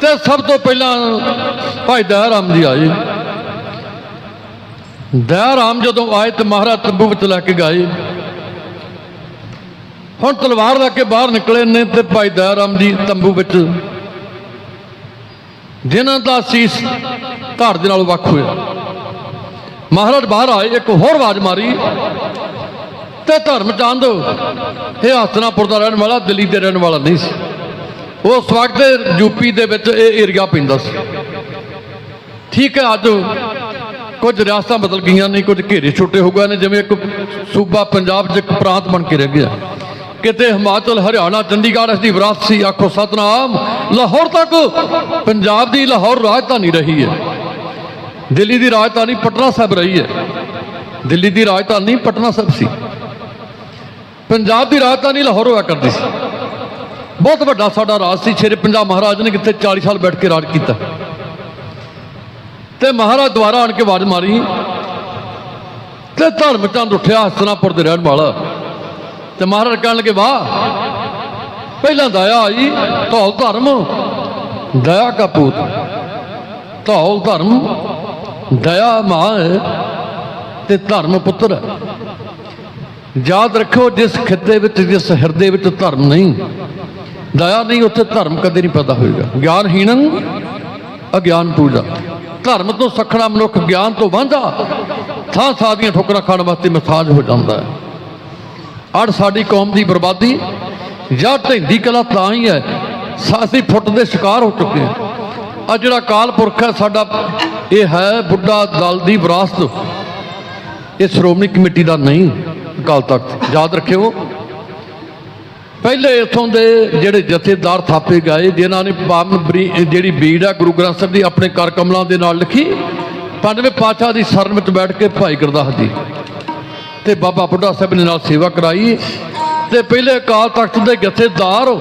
ਤੇ ਸਭ ਤੋਂ ਪਹਿਲਾਂ ਭਾਈ ਦਇਆ ਰਾਮ ਜੀ ਆਏ। ਦਇਆ ਰਾਮ ਜਦੋਂ ਆਏ ਤੇ ਮਹਾਰਾਜ ਤੰਬੂ ਵਿੱਚ ਲੈ ਕੇ ਗਏ। ਹੁਣ ਤਲਵਾਰ ਲੈ ਕੇ ਬਾਹਰ ਨਿਕਲੇ ਨੇ ਤੇ ਭਾਈ ਦਇਆ ਰਾਮ ਜੀ ਤੰਬੂ ਵਿੱਚ, ਜਿਨ੍ਹਾਂ ਦਾ ਸੀਸ ਧੜ ਦੇ ਨਾਲ ਵੱਖ ਹੋਇਆ। ਮਹਾਰਾਜ ਬਾਹਰ ਆਏ, ਇੱਕ ਹੋਰ ਆਵਾਜ਼ ਮਾਰੀ, ਤੇ ਧਰਮ ਚੰਦ, ਇਹ ਹਸਨਾਪੁਰ ਦਾ ਰਹਿਣ ਵਾਲਾ, ਦਿੱਲੀ ਦੇ ਰਹਿਣ ਵਾਲਾ ਨਹੀਂ ਸੀ। ਉਸ ਵਕਤ ਯੂਪੀ ਦੇ ਵਿੱਚ ਇਹ ਏਰੀਆ ਪੈਂਦਾ ਸੀ। ਠੀਕ ਹੈ, ਅੱਜ ਕੁਝ ਰਿਆਸਤਾਂ ਬਦਲ ਗਈਆਂ ਨੇ, ਕੁਝ ਘੇਰੇ ਛੋਟੇ ਹੋ ਗਏ ਨੇ, ਜਿਵੇਂ ਇੱਕ ਸੂਬਾ ਪੰਜਾਬ 'ਚ ਇੱਕ ਪ੍ਰਾਂਤ ਬਣ ਕੇ ਰਹਿ ਗਿਆ। ਕਿਤੇ ਹਿਮਾਚਲ, ਹਰਿਆਣਾ, ਚੰਡੀਗੜ੍ਹ ਇਸ ਦੀ ਵਿਰਾਸਤ ਸੀ, ਆਖੋ ਸਤਨਾਮ, ਲਾਹੌਰ ਤੱਕ ਪੰਜਾਬ ਦੀ ਲਾਹੌਰ ਰਾਜਧਾਨੀ ਰਹੀ ਹੈ। ਦਿੱਲੀ ਦੀ ਰਾਜਧਾਨੀ ਪਟਨਾ ਸਾਹਿਬ ਰਹੀ ਹੈ। ਦਿੱਲੀ ਦੀ ਰਾਜਧਾਨੀ ਪਟਨਾ ਸਾਹਿਬ ਸੀ। ਪੰਜਾਬ ਦੀ ਰਾਜਧਾਨੀ ਲਾਹੌਰ ਹੋਇਆ ਕਰਦੀ ਸੀ। ਬਹੁਤ ਵੱਡਾ ਸਾਡਾ ਰਾਜ ਸੀ, ਸ਼ੇਰੇ ਪੰਜਾਬ ਮਹਾਰਾਜ ਨੇ ਕਿਤੇ 40 ਸਾਲ ਬੈਠ ਕੇ ਰਾਜ ਕੀਤਾ। ਤੇ ਮਹਾਰਾਜ ਦੁਆਰਾ ਆਣ ਕੇ ਆਵਾਜ਼ ਮਾਰੀ, ਤੇ ਧਰਮ ਚੰਦ ਉੱਠਿਆ ਹਸਨਾਪੁਰ ਦੇ ਰਹਿਣ ਵਾਲਾ। ਤੇ ਮਹਾਰਾਜ ਕਹਿਣ ਲੱਗੇ, ਵਾਹ, ਪਹਿਲਾਂ ਦਇਆ ਆਈ, ਧੌਲ ਧਰਮ, ਦਇਆ ਕਾ ਪੂਤ। ਧੌਲ ਧਰਮ, ਦਇਆ ਮਾਂ ਤੇ ਧਰਮ ਪੁੱਤਰ ਯਾਦ ਰੱਖੋ, ਜਿਸ ਖਿੱਤੇ ਵਿੱਚ, ਜਿਸ ਹਿਰਦੇ ਵਿੱਚ ਧਰਮ ਨਹੀਂ ਦਇਆ ਨਹੀਂ, ਉੱਥੇ ਧਰਮ ਕਦੇ ਨਹੀਂ ਪੈਦਾ ਹੋਏਗਾ। ਗਿਆਨਹੀਣੰ ਅਗਿਆਨ ਪੂਜਾ। ਧਰਮ ਤੋਂ ਸਖਣਾ ਮਨੁੱਖ ਗਿਆਨ ਤੋਂ ਵਾਂਝਾ। ਥਾਂ ਥਾਂ ਦੀਆਂ ਠੋਕਰਾਂ ਖਾਣ ਵਾਸਤੇ ਮਸਾਜ ਹੋ ਜਾਂਦਾ ਹੈ। ਅੜ ਸਾਡੀ ਕੌਮ ਦੀ ਬਰਬਾਦੀ, ਜਾਂ ਢੈਂਦੀ ਕਲਾ ਤਾਂ ਹੀ ਹੈ ਅਸੀਂ ਫੁੱਟ ਦੇ ਸ਼ਿਕਾਰ ਹੋ ਚੁੱਕੇ ਹਾਂ। ਆ ਜਿਹੜਾ ਕਾਲ ਪੁਰਖ ਹੈ, ਸਾਡਾ ਇਹ ਹੈ ਬੁੱਢਾ ਦਲ ਦੀ ਵਿਰਾਸਤ। ਇਹ ਸ਼੍ਰੋਮਣੀ ਕਮੇਟੀ ਦਾ ਨਹੀਂ, ਅਕਾਲ ਤਖਤ। ਯਾਦ ਰੱਖਿਓ ਪਹਿਲੇ ਇਥੋਂ ਦੇ ਜਿਹੜੇ ਜਥੇਦਾਰ ਥਾਪੇ ਗਏ, ਜਿਨ੍ਹਾਂ ਨੇ ਪਾਵਨ ਬਰੀ- ਜਿਹੜੀ ਬੀੜ ਆ ਗੁਰੂ ਗ੍ਰੰਥ ਸਾਹਿਬ ਦੀ ਆਪਣੇ ਕਰ ਕਮਲਾਂ ਦੇ ਨਾਲ ਲਿਖੀ, ਪੰਜਵੇਂ ਪਾਤਸ਼ਾਹ ਦੀ ਸ਼ਰਨ ਵਿੱਚ ਬੈਠ ਕੇ ਭਾਈ ਗੁਰਦਾਸ ਜੀ। ਤੇ ਬਾਬਾ ਬੁੱਢਾ ਸਾਹਿਬ ਨੇ ਨਾਲ ਸੇਵਾ ਕਰਾਈ, ਤੇ ਪਹਿਲੇ ਅਕਾਲ ਤਖਤ ਦੇ ਜਥੇਦਾਰ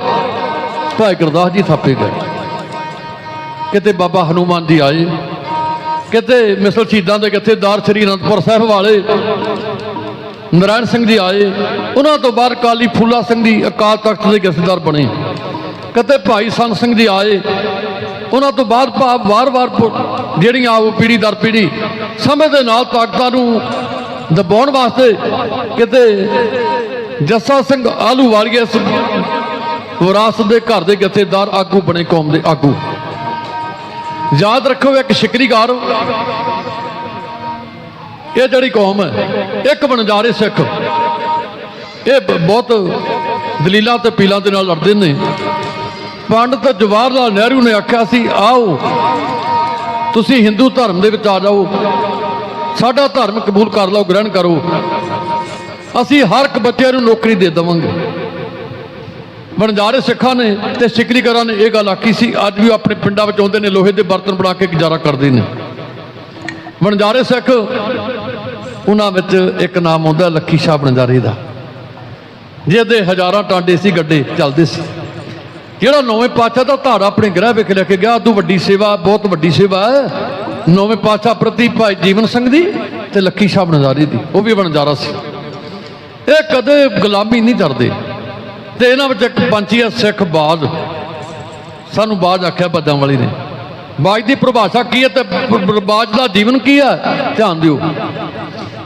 ਭਾਈ ਗੁਰਦਾਸ ਜੀ ਥਾਪੇ ਗਏ। ਕਿਤੇ ਬਾਬਾ ਹਨੂਮਾਨ ਜੀ ਆਏ, ਕਿਤੇ ਮਿਸਲ ਸ਼ਹੀਦਾਂ ਦੇ ਜਥੇਦਾਰ ਸ੍ਰੀ ਅਨੰਦਪੁਰ ਸਾਹਿਬ ਵਾਲੇ ਨਰਾਇਣ ਸਿੰਘ ਜੀ ਆਏ। ਉਹਨਾਂ ਤੋਂ ਬਾਅਦ ਕਾਲੀ ਫੂਲਾ ਸਿੰਘ ਜੀ ਅਕਾਲ ਤਖਤ ਦੇ ਜਥੇਦਾਰ ਬਣੇ। ਕਦੇ ਭਾਈ ਸੰਤ ਸਿੰਘ ਜੀ ਆਏ। ਉਹਨਾਂ ਤੋਂ ਬਾਅਦ ਭਾਵ ਵਾਰ-ਵਾਰ ਜਿਹੜੀਆਂ ਉਹ ਪੀੜੀ ਦਰ ਪੀੜੀ ਸਮੇਂ ਦੇ ਨਾਲ ਤਾਕਤਾਂ ਨੂੰ ਦਬਾਉਣ ਵਾਸਤੇ ਕਿਤੇ ਜੱਸਾ ਸਿੰਘ ਆਲੂ ਵਾਲੀਏ ਇਸ ਵਿਰਾਸਤ ਦੇ ਘਰ ਦੇ ਜਥੇਦਾਰ ਆਗੂ ਬਣੇ ਕੌਮ ਦੇ ਆਗੂ। ਯਾਦ ਰੱਖੋ ਇੱਕ ਸ਼ਿਕਰੀਗਾਰ ਇਹ ਜਿਹੜੀ ਕੌਮ ਹੈ, ਇੱਕ ਬਣਜਾਰੇ ਸਿੱਖ। ਇਹ ਬਹੁਤ ਦਲੀਲਾਂ ਤੇ ਪੀਲਾਂ ਦੇ ਨਾਲ ਲੜਦੇ ਨੇ। ਪੰਡਤ ਜਵਾਹਰ ਲਾਲ ਨਹਿਰੂ ਨੇ ਆਖਿਆ ਸੀ, ਆਓ, ਤੁਸੀਂ ਹਿੰਦੂ ਧਰਮ ਦੇ ਵਿੱਚ ਆ ਜਾਓ। ਸਾਡਾ ਧਰਮ ਕਬੂਲ ਕਰ ਲਓ, ਗ੍ਰਹਿਣ ਕਰੋ। ਅਸੀਂ ਹਰ ਇੱਕ ਬੱਚੇ ਨੂੰ ਨੌਕਰੀ ਦੇ ਦੇਵਾਂਗੇ। ਬਣਜਾਰੇ ਸਿੱਖਾਂ ਨੇ ਤੇ ਸਿਕਰੀਕਰਾਂ ਨੇ ਇਹ ਗੱਲ ਆਖੀ ਸੀ, ਅੱਜ ਵੀ ਉਹ ਆਪਣੇ ਪਿੰਡਾਂ ਵਿੱਚ ਆਉਂਦੇ ਨੇ, ਲੋਹੇ ਦੇ ਬਰਤਨ ਬਣਾ ਕੇ ਗੁਜ਼ਾਰਾ ਕਰਦੇ ਨੇ। ਬਣਜਾਰੇ ਸਿੱਖ, ਉਹਨਾਂ ਵਿੱਚ ਇੱਕ ਨਾਮ ਆਉਂਦਾ, ਲੱਖੀ ਸ਼ਾਹ ਬਣਜਾਰੇ ਦਾ। ਜਿਹਦੇ ਹਜ਼ਾਰਾਂ ਟਾਂਡੇ ਸੀ, ਗੱਡੇ ਚੱਲਦੇ ਸੀ। ਜਿਹੜਾ ਨੌਵੇਂ ਪਾਤਸ਼ਾਹ ਦਾ ਧਾੜਾ ਆਪਣੇ ਗ੍ਰਹਿ ਵਿਖ ਲੈ ਕੇ ਗਿਆ ਤੂੰ ਵੱਡੀ ਸੇਵਾ, ਬਹੁਤ ਵੱਡੀ ਸੇਵਾ ਹੈ। ਨੌਵੇਂ ਪਾਤਸ਼ਾਹ ਪ੍ਰਤੀ ਭਾਈ ਜੀਵਨ ਸਿੰਘ ਦੀ ਤੇ ਲੱਖੀ ਸ਼ਾਹ ਬਣਜਾਰੇ ਦੀ। ਉਹ ਵੀ ਬਣਜਾਰਾ ਸੀ। ਇਹ ਕਦੇ ਗੁਲਾਮੀ ਨਹੀਂ ਕਰਦੇ ਤੇ ਇਹਨਾਂ ਵਿੱਚ ਇੱਕ ਪੰਛੀ ਹੈ ਸਿੱਖ ਬਾਜ। ਸਾਨੂੰ ਬਾਜ ਆਖਿਆ ਬੱਦਾਂ ਵਾਲੀ ਨੇ। ਬਾਜ ਦੀ ਪਰਿਭਾਸ਼ਾ ਕੀ ਹੈ ਤੇ ਬਾਜ ਦਾ ਜੀਵਨ ਕੀ ਹੈ? ਧਿਆਨ ਦਿਓ।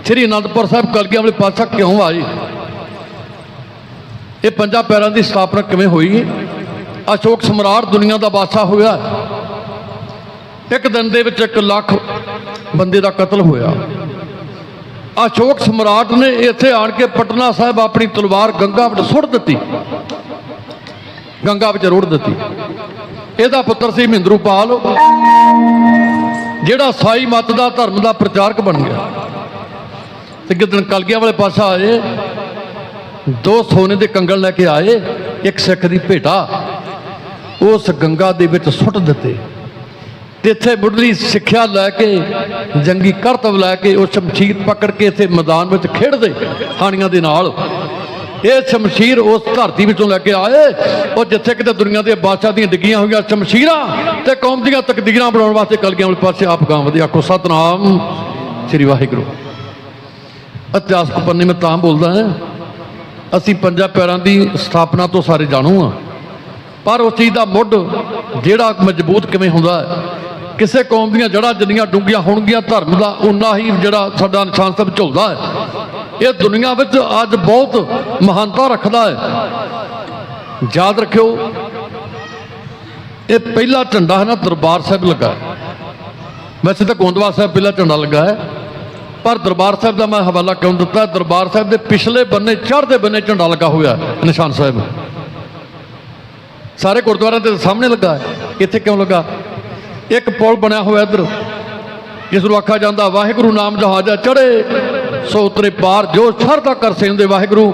ਸ੍ਰੀ ਅਨੰਦਪੁਰ ਸਾਹਿਬ ਕਲਗੀਆਂ ਵਾਲੇ ਪਾਤਸ਼ਾਹ ਕਿਉਂ ਆਏ? ਇਹ ਪੰਜਾਂ ਪੈਰਾਂ ਦੀ ਸਥਾਪਨਾ ਕਿਵੇਂ ਹੋਈ? ਅਸ਼ੋਕ ਸਮਰਾਟ ਦੁਨੀਆ ਦਾ ਬਾਦਸ਼ਾਹ ਹੋਇਆ। ਇੱਕ ਦਿਨ ਦੇ ਵਿੱਚ 1 ਲੱਖ ਬੰਦੇ ਦਾ ਕਤਲ ਹੋਇਆ। ਅਸ਼ੋਕ ਸਮਰਾਟ ਨੇ ਇੱਥੇ ਆਣ ਕੇ ਪਟਨਾ ਸਾਹਿਬ ਆਪਣੀ ਤਲਵਾਰ ਗੰਗਾ ਵਿੱਚ ਸੁੱਟ ਦਿੱਤੀ। ਗੰਗਾ ਵਿੱਚ ਰੋੜ ਦਿੱਤੀ। ਇਹਦਾ ਪੁੱਤਰ ਸੀ ਮਹਿੰਦਰੂਪਾਲ ਜਿਹੜਾ ਸਾਈ ਮਤ ਦਾ ਧਰਮ ਦਾ ਪ੍ਰਚਾਰਕ ਬਣ ਗਿਆ। ਤੇ ਗਿੱਦਣ ਕਲਗੀਆਂ ਵਾਲੇ ਪਾਸਾ ਆਏ। ਦੋ ਸੋਨੇ ਦੇ ਕੰਗਣ ਲੈ ਕੇ ਆਏ, ਇੱਕ ਸਿੱਖ ਦੀ ਭੇਟਾ। ਉਸ ਗੰਗਾ ਦੇ ਵਿੱਚ ਸੁੱਟ ਦਿੱਤੇ। ਤੇ ਇੱਥੇ ਮੁੱਢਲੀ ਸਿੱਖਿਆ ਲੈ ਕੇ, ਜੰਗੀ ਕਰਤਵ ਲੈ ਕੇ, ਉਹ ਸ਼ਮਸ਼ੀਰ ਪਕੜ ਕੇ ਇੱਥੇ ਮੈਦਾਨ ਵਿੱਚ ਖੇਡਦੇ ਹਾਣੀਆਂ ਦੇ ਨਾਲ। ਇਹ ਸ਼ਮਸ਼ੀਰ ਉਸ ਧਰਤੀ ਵਿੱਚੋਂ ਲੈ ਕੇ ਆਏ। ਉਹ ਜਿੱਥੇ ਕਿਤੇ ਦੁਨੀਆ ਦੇ ਬਾਦਸ਼ਾਹ ਦੀਆਂ ਡਿੱਗੀਆਂ ਹੋਈਆਂ ਸ਼ਮਸ਼ੀਰਾਂ ਤੇ ਕੌਮ ਦੀਆਂ ਤਕਦੀਰਾਂ ਬਣਾਉਣ ਵਾਸਤੇ ਕਲਗੀਆਂ ਵਾਲੇ ਪਾਸੇ ਆਪ ਗਾਂ ਵਧੇ ਆਖੋ, ਸਤਨਾਮ ਸ੍ਰੀ ਵਾਹਿਗੁਰੂ। ਇਤਿਹਾਸਕ ਪੰਨੇ ਮੈਂ ਤਾਂ ਬੋਲਦਾ ਹਾਂ, ਅਸੀਂ ਪੰਜਾਂ ਪੈਰਾਂ ਦੀ ਸਥਾਪਨਾ ਤੋਂ ਸਾਰੇ ਜਾਣੂ ਆ ਪਰ ਉਸ ਚੀਜ਼ ਦਾ ਮੁੱਢ ਜਿਹੜਾ ਮਜ਼ਬੂਤ ਕਿਵੇਂ ਹੁੰਦਾ ਹੈ ਕਿਸੇ ਕੌਮ ਦੀਆਂ ਜੜ੍ਹਾਂ ਜਿੰਨੀਆਂ ਡੂੰਘੀਆਂ ਹੋਣਗੀਆਂ, ਧਰਮ ਦਾ ਉਨਾ ਹੀ ਜਿਹੜਾ ਸਾਡਾ ਨਿਸ਼ਾਨ ਸਭ ਝੁਲਦਾ ਹੈ। ਇਹ ਦੁਨੀਆ ਵਿੱਚ ਅੱਜ ਬਹੁਤ ਮਹਾਨਤਾ ਰੱਖਦਾ ਹੈ। ਯਾਦ ਰੱਖਿਓ, ਇਹ ਪਹਿਲਾ ਝੰਡਾ ਹੈ ਨਾ, ਦਰਬਾਰ ਸਾਹਿਬ ਲੱਗਾ ਵੈਸੇ ਤਾਂ ਗੋਂਦਵਾਲ ਸਾਹਿਬ ਪਹਿਲਾ ਝੰਡਾ ਲੱਗਾ ਹੈ, ਪਰ ਦਰਬਾਰ ਸਾਹਿਬ ਦਾ ਮੈਂ ਹਵਾਲਾ ਕਿਉਂ ਦਿੱਤਾ? ਦਰਬਾਰ ਸਾਹਿਬ ਦੇ ਪਿਛਲੇ ਬੰਨੇ, ਚੜ੍ਹਦੇ ਬੰਨੇ ਝੰਡਾ ਲੱਗਾ ਹੋਇਆ ਨਿਸ਼ਾਨ ਸਾਹਿਬ। ਸਾਰੇ ਗੁਰਦੁਆਰਿਆਂ ਦੇ ਸਾਹਮਣੇ ਲੱਗਾ ਹੈ। ਇੱਥੇ ਕਿਉਂ ਲੱਗਾ? ਇੱਕ ਪੁਲ ਬਣਿਆ ਹੋਇਆ ਇੱਧਰ। ਜਿਸ ਨੂੰ ਆਖਿਆ ਜਾਂਦਾ ਵਾਹਿਗੁਰੂ ਨਾਮ ਜਹਾਜ਼ਾ ਚੜੇ ਸੋ ਉਤਰੇ ਪਾਰ, ਜੋ ਸਰਦਾ ਕਰ ਸੇਂਦੇ ਵਾਹਿਗੁਰੂ,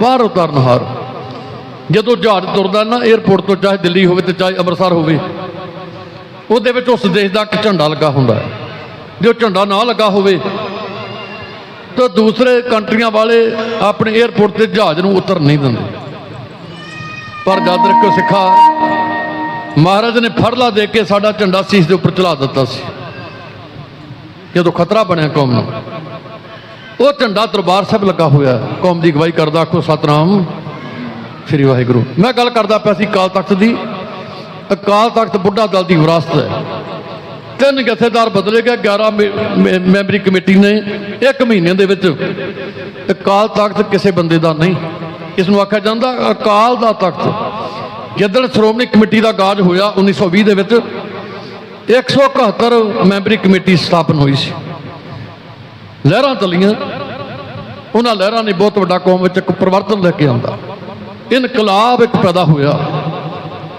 ਪਾਰ ਉਤਰਨ ਹਾਰ। ਜਦੋਂ ਜਹਾਜ਼ ਤੁਰਦਾ ਨਾ 에어ਪੋਰਟ ਤੋਂ ਚਾਹੇ ਦਿੱਲੀ ਹੋਵੇ ਤੇ ਚਾਹੇ ਅੰਮ੍ਰਿਤਸਰ ਹੋਵੇ, ਉਹਦੇ ਵਿੱਚ ਉਸ ਦੇਸ਼ ਦਾ ਇੱਕ ਝੰਡਾ ਲੱਗਾ ਹੁੰਦਾ ਹੈ। ਜੋ ਝੰਡਾ ਨਾ ਲੱਗਾ ਹੋਵੇ, ਤਾਂ ਦੂਸਰੇ ਕੰਟਰੀਆਂ ਵਾਲੇ ਆਪਣੇ 에어ਪੋਰਟ ਤੇ ਜਹਾਜ਼ ਨੂੰ ਉਤਰ ਨਹੀਂ ਦਿੰਦੇ। ਪਰ ਜਦ ਤੱਕ ਸਿੱਖਾ ਮਹਾਰਾਜ ਨੇ ਫਰਲਾ ਦੇ ਕੇ ਸਾਡਾ ਝੰਡਾ ਸੀਸ ਦੇ ਉੱਪਰ ਚਲਾ ਦਿੱਤਾ ਸੀ। ਜਦੋਂ ਖਤਰਾ ਬਣਿਆ ਕੌਮ ਨੂੰ। ਉਹ ਝੰਡਾ ਦਰਬਾਰ ਸਾਹਿਬ ਲੱਗਾ ਹੋਇਆ ਕੌਮ ਦੀ ਅਗਵਾਈ ਕਰਦਾ, ਆਖੋ, ਸਤਨਾਮ, ਸ੍ਰੀ ਵਾਹਿਗੁਰੂ। ਮੈਂ ਗੱਲ ਕਰਦਾ ਪਿਆ ਸੀ ਅਕਾਲ ਤਖਤ ਦੀ। ਅਕਾਲ ਤਖਤ ਬੁੱਢਾ ਦਲ ਦੀ ਵਿਰਾਸਤ ਹੈ। ਤਿੰਨ ਜਥੇਦਾਰ ਬਦਲੇ ਗਏ 11 ਮੈ- ਮੈਂਬਰੀ ਕਮੇਟੀ ਨੇ। ਇੱਕ ਮਹੀਨੇ ਦੇ ਵਿੱਚ ਅਕਾਲ ਤਖਤ ਕਿਸੇ ਬੰਦੇ ਦਾ ਨਹੀਂ। ਇਸ ਨੂੰ ਆਖਿਆ ਜਾਂਦਾ ਅਕਾਲ ਦਾ ਤਖਤ। ਜਦੋਂ ਸ਼੍ਰੋਮਣੀ ਕਮੇਟੀ ਦਾ ਗਾਜ ਹੋਇਆ 1920 ਦੇ ਵਿੱਚ 171 ਮੈਂਬਰੀ ਕਮੇਟੀ ਸਥਾਪਨ ਹੋਈ ਸੀ। ਲਹਿਰਾਂ ਚੱਲੀਆਂ। ਉਹਨਾਂ ਲਹਿਰਾਂ ਨੇ ਬਹੁਤ ਵੱਡਾ ਕੌਮ ਵਿੱਚ ਇੱਕ ਪਰਿਵਰਤਨ ਲੈ ਕੇ ਆਂਦਾ ਇਨਕਲਾਬ ਇੱਕ ਪੈਦਾ ਹੋਇਆ।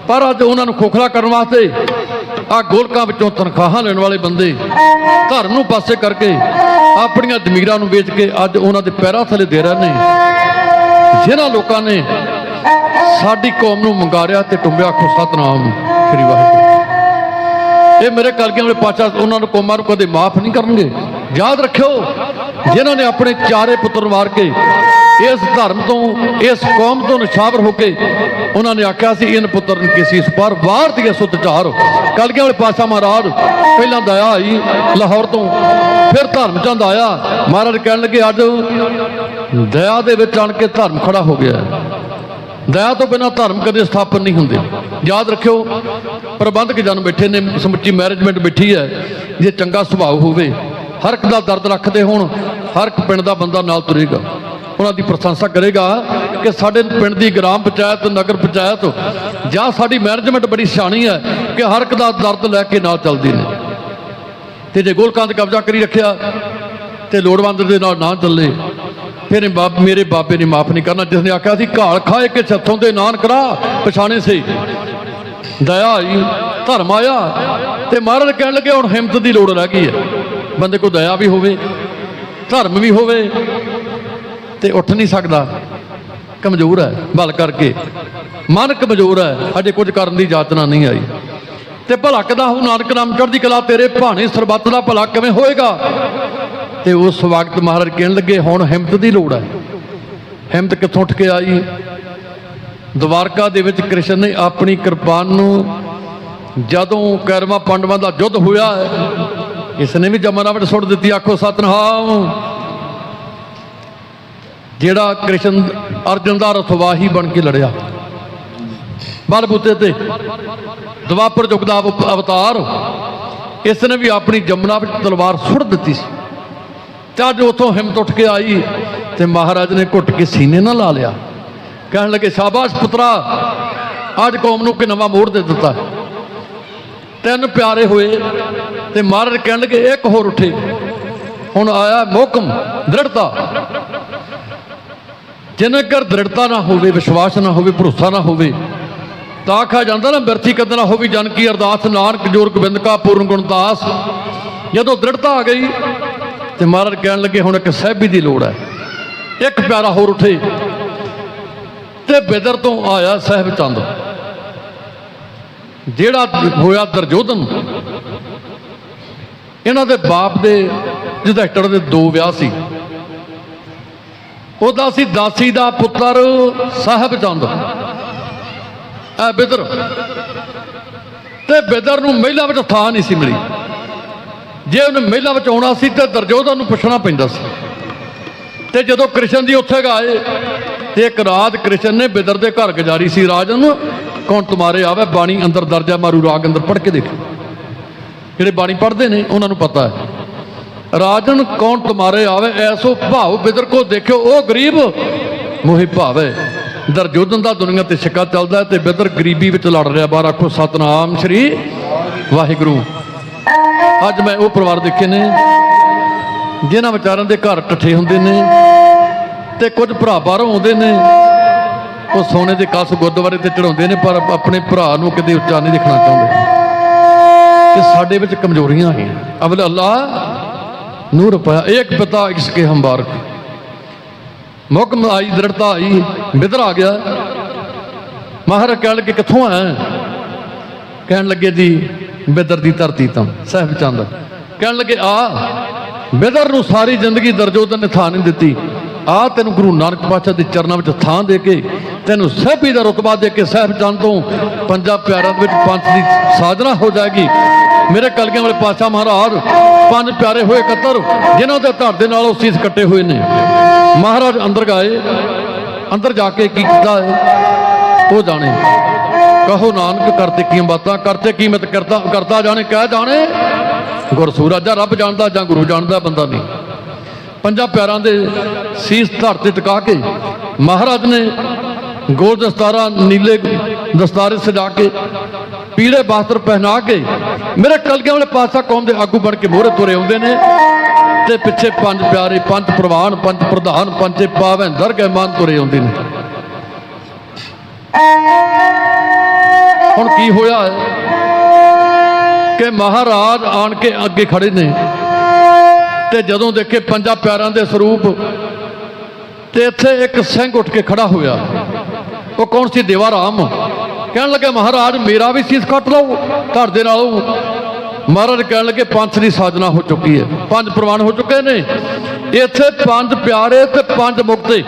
ਪਰ ਅੱਜ ਉਹਨਾਂ ਨੂੰ ਖੋਖਲਾ ਕਰਨ ਵਾਸਤੇ ਆ ਗੋਲਕਾਂ ਵਿੱਚੋਂ ਤਨਖਾਹਾਂ ਲੈਣ ਵਾਲੇ ਬੰਦੇ ਧਰਮ ਨੂੰ ਪਾਸੇ ਕਰਕੇ ਆਪਣੀਆਂ ਜ਼ਮੀਰਾਂ ਨੂੰ ਵੇਚ ਕੇ ਅੱਜ ਉਹਨਾਂ ਦੇ ਪੈਰਾਂ ਥੱਲੇ ਦੇ ਰਹੇ ਨੇ। ਜਿਹਨਾਂ ਲੋਕਾਂ ਨੇ ਸਾਡੀ ਕੌਮ ਨੂੰ ਮੰਗਾਰਿਆ ਤੇ ਟੁੰਬਿਆ ਆਖੋ, ਸਤਨਾਮ, ਸ੍ਰੀ ਵਾਹਿਗੁਰੂ। ਇਹ ਮੇਰੇ ਕਲਗੀਆਂ ਵਾਲੇ ਪਾਚਾ ਉਹਨਾਂ ਨੂੰ ਕੌਮਾਂ ਨੂੰ ਕਦੇ ਮਾਫ ਨਹੀਂ ਕਰਨਗੇ। ਯਾਦ ਰੱਖਿਓ, ਜਿਨ੍ਹਾਂ ਨੇ ਆਪਣੇ ਚਾਰੇ ਪੁੱਤਰ ਮਾਰ ਕੇ ਇਸ ਧਰਮ ਤੋਂ, ਇਸ ਕੌਮ ਤੋਂ ਨਿਸ਼ਾਵਰ ਹੋ ਕੇ ਉਹਨਾਂ ਨੇ ਆਖਿਆ ਸੀ, ਇਨ ਪੁੱਤਰਨ ਕਿਸੇ ਇਸ ਪਰ ਬਾਹਰ ਦੀ ਸੁੱਤ ਚਾਰ ਕਲਗੀਆਂ ਵਾਲੇ ਪਾਸ਼ਾ ਮਹਾਰਾਜ, ਪਹਿਲਾਂ ਦਇਆ ਆਈ ਲਾਹੌਰ ਤੋਂ, ਫਿਰ ਧਰਮ ਚੰਦ ਆਇਆ। ਮਹਾਰਾਜ ਕਹਿਣ ਲੱਗੇ, ਅੱਜ ਦਇਆ ਦੇ ਵਿੱਚ ਆਣ ਕੇ ਧਰਮ ਖੜਾ ਹੋ ਗਿਆ ਦਇਆ ਤੋਂ ਬਿਨਾਂ ਧਰਮ ਕਦੇ ਸਥਾਪਨ ਨਹੀਂ ਹੁੰਦੇ। ਯਾਦ ਰੱਖਿਓ, ਪ੍ਰਬੰਧਕ ਜਨ ਬੈਠੇ ਨੇ, ਸਮੁੱਚੀ ਮੈਨੇਜਮੈਂਟ ਬੈਠੀ ਹੈ। ਜੇ ਚੰਗਾ ਸੁਭਾਅ ਹੋਵੇ, ਹਰ ਇੱਕ ਦਾ ਦਰਦ ਰੱਖਦੇ ਹੋਣ, ਹਰ ਇੱਕ ਪਿੰਡ ਦਾ ਬੰਦਾ ਨਾਲ ਤੁਰੇਗਾ। ਉਹਨਾਂ ਦੀ ਪ੍ਰਸ਼ੰਸਾ ਕਰੇਗਾ ਕਿ ਸਾਡੇ ਪਿੰਡ ਦੀ ਗ੍ਰਾਮ ਪੰਚਾਇਤ, ਨਗਰ ਪੰਚਾਇਤ ਜਾਂ ਸਾਡੀ ਮੈਨੇਜਮੈਂਟ ਬੜੀ ਸਿਆਣੀ ਹੈ ਕਿ ਹਰ ਇੱਕ ਦਾ ਦਰਦ ਲੈ ਕੇ ਨਾਲ ਚੱਲਦੀ ਨੇ। ਤੇ ਜੇ ਗੋਲਕਾਂ ਤੇ ਕਬਜ਼ਾ ਕਰੀ ਰੱਖਿਆ ਤੇ ਲੋੜਵੰਦ ਦੇ ਨਾਲ ਨਾ ਚੱਲੇ ਫਿਰ ਇਹ ਬਾਪ ਮੇਰੇ ਬਾਬੇ ਨੇ ਮਾਫ ਨਹੀਂ ਕਰਨਾ। ਜਿਸ ਨੇ ਆਖਿਆ ਸੀ, ਘਾਲ ਖਾਏ ਕਿ ਛੱਥੋਂ ਦੇ ਨਾਨਕਰਾ ਪਛਾਣੇ ਸੀ। ਦਇਆ ਆਈ, ਧਰਮ ਆਇਆ ਤੇ ਮਹਾਰਾਜ ਕਹਿਣ ਲੱਗੇ, ਹੁਣ ਹਿੰਮਤ ਦੀ ਲੋੜ ਰਹਿ ਗਈ ਹੈ। ਬੰਦੇ ਕੋਲ ਦਇਆ ਵੀ ਹੋਵੇ, ਧਰਮ ਵੀ ਹੋਵੇ ਤੇ ਉੱਠ ਨਹੀਂ ਸਕਦਾ। ਕਮਜ਼ੋਰ ਹੈ, ਬਲ ਕਰਕੇ। ਮਨ ਕਮਜ਼ੋਰ ਹੈ ਅਜੇ ਕੁਝ ਕਰਨ ਦੀ ਜਾਚਨਾ ਨਹੀਂ ਆਈ। ਤੇ ਭਲਾ ਕਦਾ ਹੋ ਨਾਨਕ ਨਾਮ ਚੜ੍ਹਦੀ ਕਲਾ ਤੇਰੇ ਭਾਣੇ ਸਰਬੱਤ ਦਾ ਭਲਾ ਕਿਵੇਂ ਹੋਏਗਾ? ਤੇ ਉਸ ਵਕਤ ਮਹਾਰਾਜ ਕਹਿਣ ਲੱਗੇ, ਹੁਣ ਹਿੰਮਤ ਦੀ ਲੋੜ ਹੈ। ਹਿੰਮਤ ਕਿੱਥੋਂ ਉੱਠ ਕੇ ਆਈ? ਦਵਾਰਕਾ ਦੇ ਵਿੱਚ ਕ੍ਰਿਸ਼ਨ ਨੇ ਆਪਣੀ ਕਿਰਪਾਨ ਨੂੰ ਜਦੋਂ ਕਰਮਾ ਪਾਂਡਵਾਂ ਦਾ ਯੁੱਧ ਹੋਇਆ ਹੈ ਇਸ ਨੇ ਵੀ ਜਮਨਾ ਵਿੱਚ ਸੁੱਟ ਦਿੱਤੀ। ਆਖੋ, ਸਤਨਾਮ! ਜਿਹੜਾ ਕ੍ਰਿਸ਼ਨ ਅਰਜਨ ਦਾ ਰਥਵਾਹੀ ਬਣ ਕੇ ਲੜਿਆ। ਬਲਬੂਤੇ ਤੇ ਦਵਾਪਰ ਯੁੱਗ ਦਾ ਅਵਤਾਰ, ਇਸ ਨੇ ਵੀ ਆਪਣੀ ਜਮਨਾ ਵਿੱਚ ਤਲਵਾਰ ਸੁੱਟ ਦਿੱਤੀ ਸੀ। ਤੇ ਅੱਜ ਉਥੋਂ ਹਿੰਮਤ ਉੱਠ ਕੇ ਆਈ ਤੇ ਮਹਾਰਾਜ ਨੇ ਘੁੱਟ ਕੇ ਸੀਨੇ ਨਾਲ ਲਾ ਲਿਆ। ਕਹਿਣ ਲੱਗੇ, ਸ਼ਾਬਾਸ਼ ਪੁੱਤਰਾ, ਅੱਜ ਕੌਮ ਨੂੰ ਕਿ ਨਵਾਂ ਮੋੜ ਦੇ ਦਿੱਤਾ। ਤਿੰਨ ਪਿਆਰੇ ਹੋਏ ਤੇ ਮਹਾਰਾਜ ਕਹਿਣ ਲੱਗੇ, ਇੱਕ ਹੋਰ ਉੱਠੇ। ਹੁਣ ਆਇਆ ਮੋਕਮ, ਦ੍ਰਿੜਤਾ। ਜਿੰਨੇ ਕਰ ਦ੍ਰਿੜਤਾ ਨਾ ਹੋਵੇ, ਵਿਸ਼ਵਾਸ ਨਾ ਹੋਵੇ, ਭਰੋਸਾ ਨਾ ਹੋਵੇ, ਤਾਂ ਆਖਿਆ ਜਾਂਦਾ ਨਾ ਬਿਰਥੀ ਕਦਨਾ ਹੋਵੀ ਜਨ ਕੀ ਅਰਦਾਸ, ਨਾਨਕ ਜੋਰ ਗੋਬਿੰਦ ਕਾ ਪੂਰਨ ਗੁਣਦਾਸ ਜਦੋਂ ਦ੍ਰਿੜਤਾ ਆ ਗਈ ਤੇ ਮਹਾਰਾਜ ਕਹਿਣ ਲੱਗੇ, ਹੁਣ ਇੱਕ ਸਹਿਬੀ ਦੀ ਲੋੜ ਹੈ। ਇੱਕ ਪਿਆਰਾ ਹੋਰ ਉੱਠੇ। ਤੇ ਬਿਦਰ ਤੋਂ ਆਇਆ ਸਹਿਬ ਚੰਦ। ਜਿਹੜਾ ਹੋਇਆ ਦਰਜੋਧਨ ਇਹਨਾਂ ਦੇ ਬਾਪ ਦੇ ਯੁਧਿਸ਼ਠਰ ਦੇ ਦੋ ਵਿਆਹ ਸੀ। ਉਹਦਾ ਸੀ ਦਾਸੀ ਦਾ ਪੁੱਤਰ ਸਾਹਿਬ ਚੰਦ। ਐ ਬਿਦਰ। ਤੇ ਬਿਦਰ ਨੂੰ ਮਹਿਲਾ ਵਿੱਚ ਥਾਂ ਨਹੀਂ ਸੀ ਮਿਲੀ। ਜੇ ਉਹਨੂੰ ਮਹਿਲਾ ਵਿੱਚ ਆਉਣਾ ਸੀ ਤੇ ਦਰਜੋਧਨ ਨੂੰ ਪੁੱਛਣਾ ਪੈਂਦਾ ਸੀ। ਤੇ ਜਦੋਂ ਕ੍ਰਿਸ਼ਨ ਜੀ ਉੱਥੇ ਗਏ ਤੇ ਇੱਕ ਰਾਤ ਕ੍ਰਿਸ਼ਨ ਨੇ ਬਿਦਰ ਦੇ ਘਰ ਗੁਜ਼ਾਰੀ ਸੀ। ਰਾਜਨ ਕੌਣ ਤੁਮਾਰੇ ਆਵੇ, ਬਾਣੀ ਅੰਦਰ ਦਰਜਾ ਮਾਰੂ, ਰਾਗ ਅੰਦਰ ਪੜ੍ਹ ਕੇ ਦੇਖ। ਜਿਹੜੇ ਬਾਣੀ ਪੜ੍ਹਦੇ ਨੇ, ਉਹਨਾਂ ਨੂੰ ਪਤਾ ਹੈ। ਰਾਜਨ, ਕੌਣ ਤੁਮਾਰੇ ਆਵੇ, ਐਸੋ ਭਾਵ ਬਿਦਰ ਕੋ ਦੇਖਿਓ, ਉਹ ਗਰੀਬ ਮੋਹਿ ਭਾਵੇ। ਦਰਜੋਧਨ ਦਾ ਦੁਨੀਆ ਤੇ ਛਿੱਕਾ ਚੱਲਦਾ ਹੈ ਤੇ ਬਿਦਰ ਗਰੀਬੀ ਵਿੱਚ ਲੜ ਰਿਹਾ। ਬਾਹਰ ਆਖੋ, ਸਤਨਾਮ ਸ਼੍ਰੀ ਵਾਹਿਗੁਰੂ। ਅੱਜ ਮੈਂ ਉਹ ਪਰਿਵਾਰ ਦੇਖੇ ਨੇ, ਜਿਨ੍ਹਾਂ ਵਿਚਾਰਾਂ ਦੇ ਘਰ ਟੱਠੇ ਹੁੰਦੇ ਨੇ ਤੇ ਕੁਝ ਭਰਾ ਬਾਹਰੋਂ ਆਉਂਦੇ ਨੇ। ਉਹ ਸੋਨੇ ਦੇ ਕਸ ਗੁਰਦੁਆਰੇ ਤੇ ਚੜਾਉਂਦੇ ਨੇ, ਪਰ ਆਪਣੇ ਭਰਾ ਨੂੰ ਕਿਤੇ ਉੱਚਾ ਨਹੀਂ ਦਿਖਣਾ ਚਾਹੁੰਦੇ। ਕਿ ਸਾਡੇ ਵਿੱਚ ਕਮਜ਼ੋਰੀਆਂ ਹੈ ਅਵਲ ਅੱਲਾ, ਨੂਰ ਪਾਇਆ, ਇੱਕ ਪਿਤਾ ਇਸਕੇ ਹਮਬਾਰਕ। ਮੁਕਮ ਆਈ, ਦ੍ਰਿੜਤਾ ਆਈ ਬਿਦਰ ਆ ਗਿਆ। ਮਹਾਰਾਜ ਕਹਿਣ ਲੱਗੇ ਕਿੱਥੋਂ ਆਇਆ? ਕਹਿਣ ਲੱਗੇ ਜੀ ਬਿਦਰ ਦੀ ਧਰਤੀ ਤੋਂ, ਸਹਿਬ ਚੰਦ। ਕਹਿਣ ਲੱਗੇ, ਆ, ਬਿਦਰ ਨੂੰ ਸਾਰੀ ਜ਼ਿੰਦਗੀ ਦਰਜੋਦਨ ਨੇ ਥਾਂ ਨਹੀਂ ਦਿੱਤੀ। ਆ ਤੈਨੂੰ ਗੁਰੂ ਨਾਨਕ ਪਾਤਸ਼ਾਹ ਦੇ ਚਰਨਾਂ ਵਿੱਚ ਥਾਂ ਦੇ ਕੇ, ਤੈਨੂੰ ਸਹਿਬੀ ਦਾ ਰਤਬਾ ਦੇ ਕੇ ਸਹਿਬ ਚੰਦ ਤੋਂ ਪੰਜਾਂ ਪਿਆਰਾਂ ਦੇ ਵਿੱਚ ਪੰਥ ਦੀ ਸਾਜਨਾ ਹੋ ਜਾਏਗੀ। ਮੇਰੇ ਕਲਗੀਆਂ ਵਾਲੇ ਪਾਤਸ਼ਾਹ ਮਹਾਰਾਜ, ਪੰਜ ਪਿਆਰੇ ਹੋਏ ਇਕੱਤਰ, ਜਿਨ੍ਹਾਂ ਦੇ ਧੜ ਦੇ ਨਾਲ ਉਹ ਸੀਸ ਕੱਟੇ ਹੋਏ ਨੇ। ਮਹਾਰਾਜ ਅੰਦਰ ਗਏ, ਅੰਦਰ ਜਾ ਕੇ ਕੀ ਕੀਤਾ, ਉਹ ਜਾਣੇ। ਕਹੋ ਨਾਨਕ ਕਰਤੇ ਕੀਮਤਾਂ ਕਰਤੇ ਕੀਮਤ ਕਰਤਾ ਕਰਤਾ ਜਾਣੇ, ਕਹਿ ਜਾਣੇ। ਗੁਰਸੂਰਾ ਜਾਂ ਰੱਬ ਜਾਣਦਾ ਜਾਂ ਗੁਰੂ ਜਾਣਦਾ, ਬੰਦਾ ਨਹੀਂ। ਪੰਜਾਂ ਪਿਆਰਾਂ ਦੇ ਸੀਸ ਧਰ ਤੇ ਟਿਕਾ ਕੇ ਮਹਾਰਾਜ ਨੇ ਗੋਲ ਦਸਤਾਰਾ, ਨੀਲੇ ਦਸਤਾਰੇ ਸਜਾ ਕੇ ਪੀਲੇ ਬਾਸਤਰ ਪਹਿਨਾ ਕੇ ਮੇਰੇ ਕਲਗਿਆਂ ਵਾਲੇ ਪਾਤਸ਼ਾਹ ਕੌਮ ਦੇ ਆਗੂ ਬਣ ਕੇ ਮੋਹਰੇ ਤੁਰੇ ਆਉਂਦੇ ਨੇ। ਤੇ ਪਿੱਛੇ ਪੰਜ ਪਿਆਰੇ, ਪੰਜ ਪ੍ਰਵਾਨ, ਪੰਜ ਪ੍ਰਧਾਨ, ਪੰਜੇ ਪਾਵੈਂ ਦਰਗਹਿ ਮਾਨ ਤੁਰੇ ਆਉਂਦੇ ਨੇ। ਹੁਣ ਕੀ ਹੋਇਆ? ਕਿ ਮਹਾਰਾਜ ਆਣ ਕੇ ਅੱਗੇ ਖੜੇ ਨੇ ਤੇ ਜਦੋਂ ਦੇਖੇ ਪੰਜਾਂ ਪਿਆਰਾਂ ਦੇ ਸਰੂਪ ਤੇ ਇੱਥੇ ਇੱਕ ਸਿੰਘ ਉੱਠ ਕੇ ਖੜਾ ਹੋਇਆ। ਉਹ ਕੌਣ ਸੀ? ਦੇਵਾਰਾਮ ਕਹਿਣ ਲੱਗੇ, ਮਹਾਰਾਜ, ਮੇਰਾ ਵੀ ਸੀਸ ਕੱਟ ਲਓ ਘਰ ਦੇ ਨਾਲੋਂ। ਮਹਾਰਾਜ ਕਹਿਣ ਲੱਗੇ, ਪੰਥ ਦੀ ਸਾਜਨਾ ਹੋ ਚੁੱਕੀ ਹੈ। ਪੰਜ ਪ੍ਰਵਾਨ ਹੋ ਚੁੱਕੇ ਨੇ। ਇੱਥੇ ਪੰਜ ਪਿਆਰੇ ਤੇ ਪੰਜ ਮੁਕਤੇ।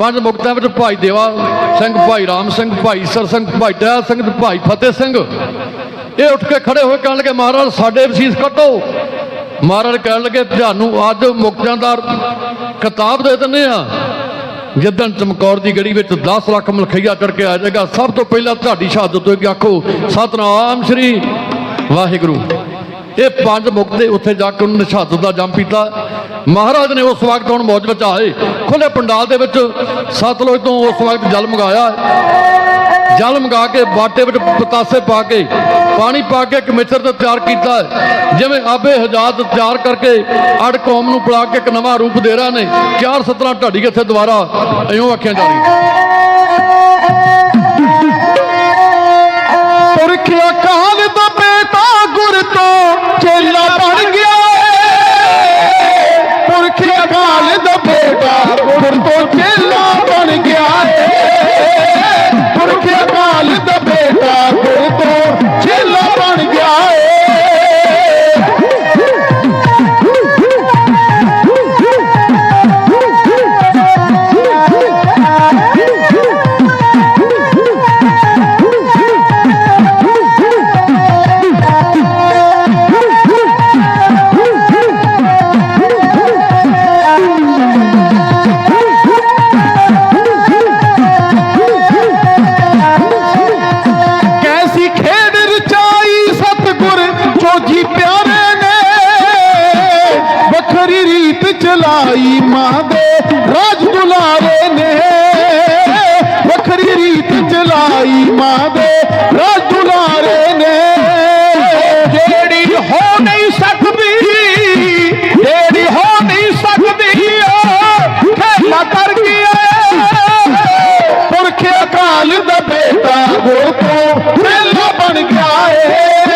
ਪੰਜ ਮੁਕਤਾਂ ਵਿੱਚ ਭਾਈ ਦੇਵਾ ਸਿੰਘ, ਭਾਈ ਰਾਮ ਸਿੰਘ, ਭਾਈ ਸਰ ਸਿੰਘ, ਭਾਈ ਟਹਿਲ ਸਿੰਘ ਤੇ ਭਾਈ ਫਤਿਹ ਸਿੰਘ। ਇਹ ਉੱਠ ਕੇ ਖੜੇ ਹੋਏ ਕਹਿਣ ਲੱਗੇ, ਮਹਾਰਾਜ, ਸਾਡੇ ਵਸੀਸ ਕੱਟੋ ਮਹਾਰਾਜ ਕਹਿਣ ਲੱਗੇ, ਤੁਹਾਨੂੰ ਅੱਜ ਮੁਕਤਾਂ ਦਾ ਕਿਤਾਬ ਦੇ ਦਿੰਦੇ ਆ ਜਿੱਦਣ ਚਮਕੌਰ ਦੀ ਗੜੀ ਵਿੱਚ 10 ਲੱਖ ਮਲਖਈਆ ਚੜ ਕੇ ਆ ਜਾਏਗਾ, ਸਭ ਤੋਂ ਪਹਿਲਾਂ ਤੁਹਾਡੀ ਸ਼ਹਾਦਤ ਹੋਏਗੀ। ਆਖੋ, ਸਤਨਾਮ ਸ਼੍ਰੀ ਵਾਹਿਗੁਰੂ। ਇਹ ਪੰਜ ਮੁਕਤੇ ਉੱਥੇ ਜਾ ਕੇ ਉਹਨਾਂ ਨੇ ਸ਼ਹਾਦਤ ਦਾ ਜੰਮ ਪੀਤਾ। ਮਹਾਰਾਜ ਨੇ ਉਸ ਵਕਤ ਹੁਣ ਮੌਜ ਵਿੱਚ ਆਏ ਖੁੱਲੇ ਪੰਡਾਲ ਦੇ ਵਿੱਚ ਸਤਲੁਜ ਤੋਂ ਉਸ ਵਕਤ ਜਲ ਮੰਗਾਇਆ। ਜਲ ਮੰਗਾ ਕੇ ਬਾਟੇ ਵਿੱਚ ਪਤਾਸੇ ਪਾ ਕੇ, ਪਾਣੀ ਪਾ ਕੇ ਇੱਕ ਮਿੱਤਰ ਤੇ ਤਿਆਰ ਕੀਤਾ। ਜਿਵੇਂ ਆਬੇ ਹਜਾਤ ਤਿਆਰ ਕਰਕੇ ਅੜ ਕੌਮ ਨੂੰ ਪਿਲਾ ਕੇ ਇੱਕ ਨਵਾਂ ਰੂਪ ਦੇ ਰਹਾ ਨੇ। ਚਾਰ ਸਤਰਾਂ ਢਾਡੀ ਇੱਥੇ ਦੁਬਾਰਾ ਇਉਂ ਆਖਿਆ ਜਾ ਰਹੀ ਪੁਰਖ ਅਕਾਲ ਗੁਰ ਤੋਂ ਚੇਲਾ ਬਣ ਪਹਿਲਾ ਬਣ ਗਿਆ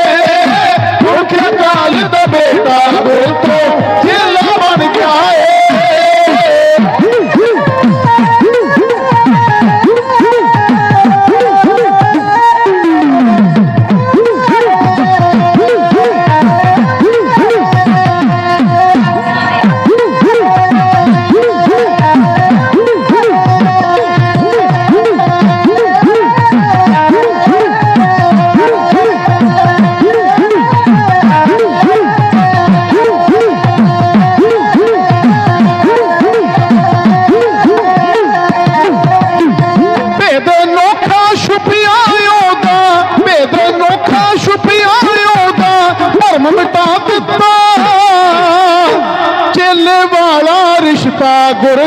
করে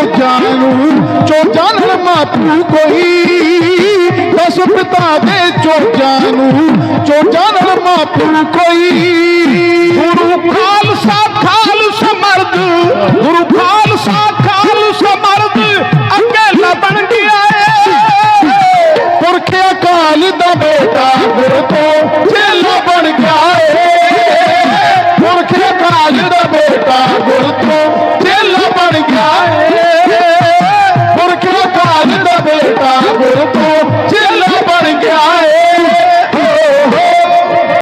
ਚੋਜਾਂ ਨੂੰ, ਚੋਜਾਂ ਨਾਲ ਮਾਪੂ ਕੋਈ। ਬਸ ਪਿਤਾ ਦੇ ਚੋਜਾਂ ਨੂੰ, ਚੋਜਾਂ ਨਾਲ ਮਾਪੂ ਕੋਈ। ਗੁਰੂ ਖਾਲਸਾ ਖਾਲਸ ਮਰਦ, ਗੁਰੂ ਖਾਲਸਾ ਖਾਲਸ ਮਰਦ ਅੱਗੇ ਲੱਭਣ ਗਿਆ ਏ। ਪੁਰਖ ਅਕਾਲ ਦਾ ਬੇਟਾ ਗੁਰੂ ਤੋਂ ਜੇ ਲੱਭਣ